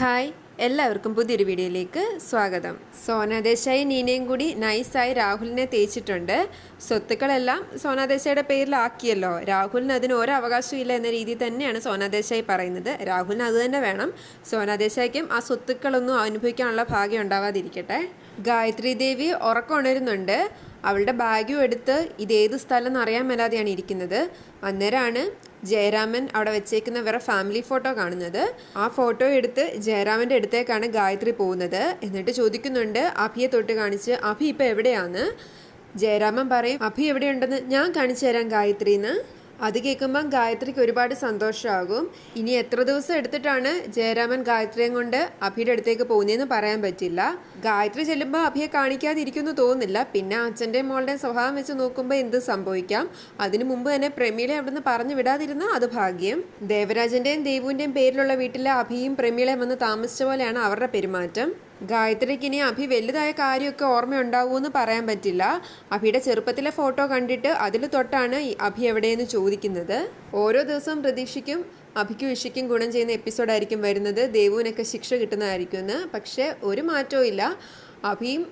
Hi എല്ലാവർക്കും പുതിയൊരു വീഡിയോയിലേക്ക് സ്വാഗതം. സോനാദേശായി നീനയും കൂടി നൈസായി രാഹുലിനെ തേച്ചിട്ടുണ്ട്. സ്വത്തുക്കളെല്ലാം സോനാദേശായിയുടെ പേരിലാക്കിയല്ലോ. രാഹുലിന് അതിന് ഒരു അവകാശവും ഇല്ല എന്ന രീതിയിൽ തന്നെയാണ് സോനാദേശായി പറയുന്നത്. രാഹുലിന് അത് തന്നെ വേണം. സോനാദേശായിക്കും ആ സ്വത്തുക്കളൊന്നും അനുഭവിക്കാനുള്ള ഭാഗ്യം ഉണ്ടാവാതിരിക്കട്ടെ. ഗായത്രി ദേവി ഉറക്കം ഉണരുന്നുണ്ട്. അവളുടെ ബാഗും എടുത്ത് ഇതേത് സ്ഥലം എന്ന് അറിയാൻ മേലാതെയാണ് ഇരിക്കുന്നത്. അന്നേരമാണ് ജയരാമൻ അവിടെ വെച്ചേക്കുന്ന വേറെ ഫാമിലി ഫോട്ടോ കാണുന്നത്. ആ ഫോട്ടോ എടുത്ത് ജയരാമന്റെ അടുത്തേക്കാണ് ഗായത്രി പോകുന്നത്. എന്നിട്ട് ചോദിക്കുന്നുണ്ട് അഭിയെ തൊട്ട് കാണിച്ച് അഭി ഇപ്പം എവിടെയാണ്? ജയരാമൻ പറയും അഭി എവിടെയുണ്ടെന്ന് ഞാൻ കാണിച്ചു തരാം ഗായത്രിന്ന്. അത് കേൾക്കുമ്പം ഗായത്രിക്ക് ഒരുപാട് സന്തോഷമാകും. ഇനി എത്ര ദിവസം എടുത്തിട്ടാണ് ജയരാമൻ ഗായത്രിയെ കൊണ്ട് അഭിയുടെ അടുത്തേക്ക് പോകുന്നതെന്ന് പറയാൻ പറ്റില്ല. ഗായത്രി ചെല്ലുമ്പോൾ അഭിയെ കാണിക്കാതിരിക്കുന്നു തോന്നുന്നില്ല. പിന്നെ അച്ഛന്റെയും മോളുടെയും സ്വഭാവം വെച്ച് നോക്കുമ്പോൾ എന്ത് സംഭവിക്കാം? അതിനു മുമ്പ് തന്നെ പ്രമീളെ അവിടുന്ന് പറഞ്ഞു വിടാതിരുന്ന അത് ഭാഗ്യം. ദേവരാജന്റെയും ദേവുവിന്റെയും പേരിലുള്ള വീട്ടിലെ അഭിയും പ്രമീളയും വന്ന് താമസിച്ച പോലെയാണ് അവരുടെ പെരുമാറ്റം. ഗായത്രിക്ക് ഇനി അഭി വലുതായ കാര്യമൊക്കെ ഓർമ്മയുണ്ടാവുമെന്ന് പറയാൻ പറ്റില്ല. അഭിയുടെ ചെറുപ്പത്തിലെ ഫോട്ടോ കണ്ടിട്ട് അതിൽ തൊട്ടാണ് അഭി എവിടെയെന്ന് ചോദിക്കുന്നത്. ഓരോ ദിവസവും പ്രതീക്ഷിക്കും അഭിക്കും ഇഷയ്ക്കും ഗുണം ചെയ്യുന്ന എപ്പിസോഡായിരിക്കും വരുന്നത്. ദേവുവിനൊക്കെ ശിക്ഷ കിട്ടുന്നതായിരിക്കും എന്ന്. പക്ഷേ ഒരു മാറ്റവും ഇല്ല. അഭിയും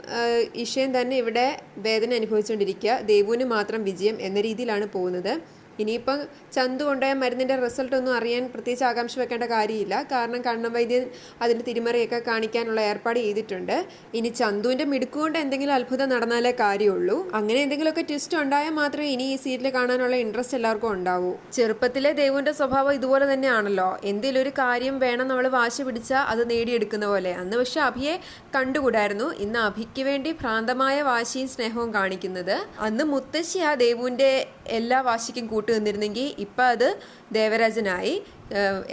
ഇഷയും തന്നെ ഇവിടെ വേദന അനുഭവിച്ചുകൊണ്ടിരിക്കുക. ദേവുവിന് മാത്രം വിജയം എന്ന രീതിയിലാണ് പോകുന്നത്. ഇനിയിപ്പം ചന്തു കൊണ്ടുപോയ മരുന്നിന്റെ റിസൾട്ട് ഒന്നും അറിയാൻ പ്രത്യേകിച്ച് ആകാംക്ഷ വെക്കേണ്ട കാര്യമില്ല. കാരണം കണ്ണൻ വൈദ്യൻ അതിന്റെ തിരിമറിയൊക്കെ കാണിക്കാനുള്ള ഏർപ്പാട് ചെയ്തിട്ടുണ്ട്. ഇനി ചന്തുവിന്റെ മിടുക്കുകൊണ്ട് എന്തെങ്കിലും അത്ഭുതം നടന്നാലേ കാര്യമുള്ളൂ. അങ്ങനെ എന്തെങ്കിലുമൊക്കെ ട്വിസ്റ്റ് ഉണ്ടായാൽ മാത്രമേ ഇനി ഈ സീരിയൽ കാണാനുള്ള ഇൻട്രസ്റ്റ് എല്ലാവർക്കും ഉണ്ടാവൂ. ചെറുപ്പത്തിലെ ദൈവന്റെ സ്വഭാവം ഇതുപോലെ തന്നെയാണല്ലോ. എന്തെങ്കിലും ഒരു കാര്യം വേണം നമ്മൾ വാശി പിടിച്ചാൽ അത് നേടിയെടുക്കുന്ന പോലെ. അന്ന് പക്ഷെ അഭിയെ കണ്ടുകൂടായിരുന്നു. ഇന്ന് അഭിക്ക് വേണ്ടി ഭ്രാന്തമായ വാശിയും സ്നേഹവും കാണിക്കുന്നത്. അന്ന് മുത്തശ്ശി ആ ദേവുവിന്റെ എല്ലാ വാശിക്കും കൂട്ടു നിന്നിരുന്നെങ്കിൽ ഇപ്പം അത് ദേവരാജനായി.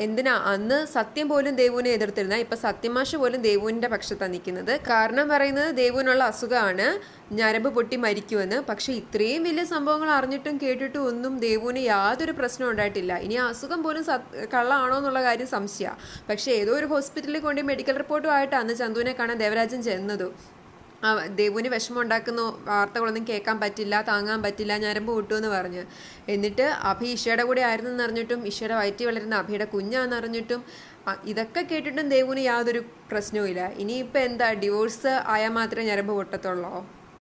എന്തിനാ? അന്ന് സത്യം പോലും ദേവുവിനെ എതിർത്തിരുന്ന ഇപ്പം സത്യമാഷ പോലും ദേവുവിന്റെ പക്ഷത്താണ് നിൽക്കുന്നത്. കാരണം പറയുന്നത് ദേവുവിനുള്ള അസുഖമാണ്. ഞരമ്പ് പൊട്ടി മരിക്കുമെന്ന്. പക്ഷേ ഇത്രയും വലിയ സംഭവങ്ങൾ അറിഞ്ഞിട്ടും കേട്ടിട്ടും ഒന്നും ദേവുവിന് യാതൊരു പ്രശ്നവും ഉണ്ടായിട്ടില്ല. ഇനി അസുഖം പോലും കള്ളാണോ എന്നുള്ള കാര്യം സംശയമാണ് പക്ഷേ ഏതോ ഒരു ഹോസ്പിറ്റലിൽ കൊണ്ട് മെഡിക്കൽ റിപ്പോർട്ടുമായിട്ടാണ് ചന്തുവിനെ കാണാൻ ദേവരാജൻ ചെന്നതും. ദേവുവിന് വിഷമം ഉണ്ടാക്കുന്ന വാർത്തകളൊന്നും കേൾക്കാൻ പറ്റില്ല താങ്ങാൻ പറ്റില്ല ഞരമ്പ് എന്ന് പറഞ്ഞ്. എന്നിട്ട് അഭി ഇഷയുടെ കൂടെ ആയിരുന്നു എന്നറിഞ്ഞിട്ടും ഇഷയുടെ വയറ്റി വളരുന്ന അഭിയുടെ കുഞ്ഞാന്ന് അറിഞ്ഞിട്ടും ഇതൊക്കെ കേട്ടിട്ടും ദേവുവിന് യാതൊരു പ്രശ്നവും ഇല്ല ഇനിയിപ്പോൾ എന്താ ഡിവോഴ്സ് ആയാൽ മാത്രമേ ഞരമ്പ് പൊട്ടത്തുള്ളൂ?